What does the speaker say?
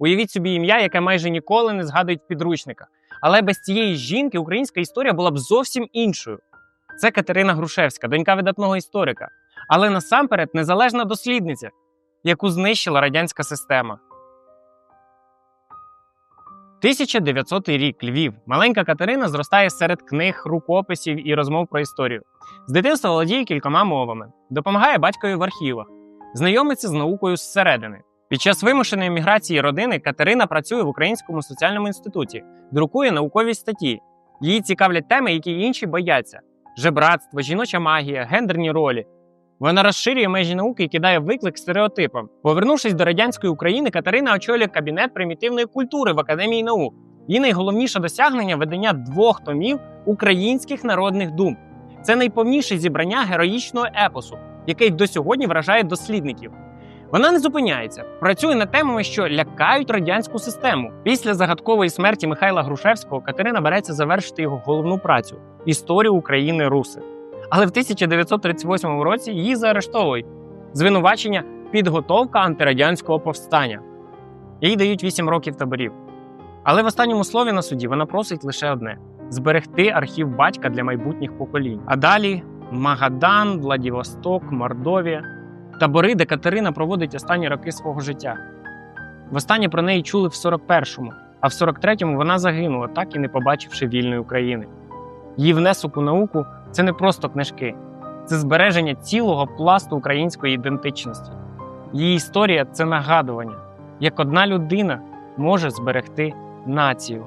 Уявіть собі ім'я, яке майже ніколи не згадують в підручниках. Але без цієї жінки українська історія була б зовсім іншою. Це Катерина Грушевська, донька видатного історика, але насамперед незалежна дослідниця, яку знищила радянська система. 1900 рік Львів. Маленька Катерина зростає серед книг, рукописів і розмов про історію. З дитинства володіє кількома мовами, допомагає батькові в архівах, знайомиться з наукою зсередини. Під час вимушеної міграції родини Катерина працює в Українському соціальному інституті, друкує наукові статті. Її цікавлять теми, які інші бояться: жебратство, жіноча магія, гендерні ролі. Вона розширює межі науки і кидає виклик стереотипам. Повернувшись до радянської України, Катерина очолює кабінет примітивної культури в Академії наук. Її найголовніше досягнення видання двох томів українських народних дум. Це найповніше зібрання героїчного епосу, який до сьогодні вражає дослідників. Вона не зупиняється, працює над темами, що лякають радянську систему. Після загадкової смерті Михайла Грушевського Катерина береться завершити його головну працю історію України Руси. Але в 1938 році її заарештовують звинувачення підготовка антирадянського повстання. Їй дають 8 років таборів. Але в останньому слові на суді вона просить лише одне: зберегти архів батька для майбутніх поколінь. А далі Магадан, Владивосток, Мордовія табори, де Катерина проводить останні роки свого життя. Востаннє про неї чули в 41-му, а в 43-му вона загинула, так і не побачивши вільної України. Її внесок у науку це не просто книжки, це збереження цілого пласту української ідентичності. Її історія це нагадування, як одна людина може зберегти націю.